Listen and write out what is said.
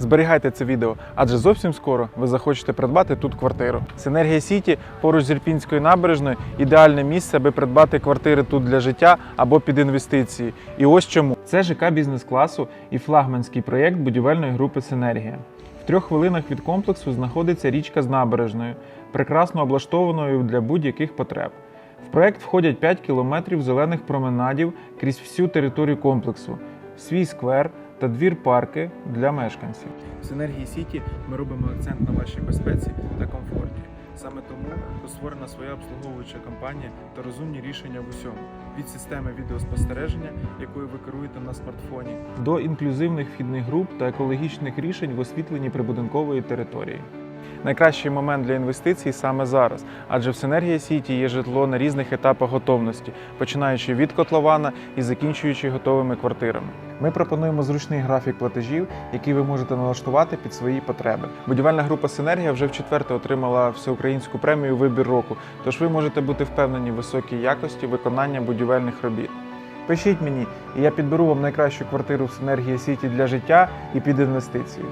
Зберігайте це відео, адже зовсім скоро ви захочете придбати тут квартиру. Синергія Сіті поруч з Ірпінською набережною ідеальне місце, аби придбати квартири тут для життя або під інвестиції. І ось чому це ЖК бізнес-класу і флагманський проєкт будівельної групи Синергія. В трьох хвилинах від комплексу знаходиться річка з набережною, прекрасно облаштованою для будь-яких потреб. В проект входять 5 кілометрів зелених променадів крізь всю територію комплексу, свій сквер та двір парки для мешканців. В Синергії Сіті ми робимо акцент на вашій безпеці та комфорті. Саме тому створена своя обслуговуюча компанія та розумні рішення в усьому від системи відеоспостереження, якою ви керуєте на смартфоні, до інклюзивних вхідних груп та екологічних рішень в освітленні прибудинкової території. Найкращий момент для інвестицій саме зараз, адже в Синергія Сіті є житло на різних етапах готовності, починаючи від котлована і закінчуючи готовими квартирами. Ми пропонуємо зручний графік платежів, який ви можете налаштувати під свої потреби. Будівельна група Синергія вже вчетверте отримала всеукраїнську премію Вибір року, тож ви можете бути впевнені в високій якості виконання будівельних робіт. Пишіть мені, і я підберу вам найкращу квартиру в Синергія Сіті для життя і під інвестиції.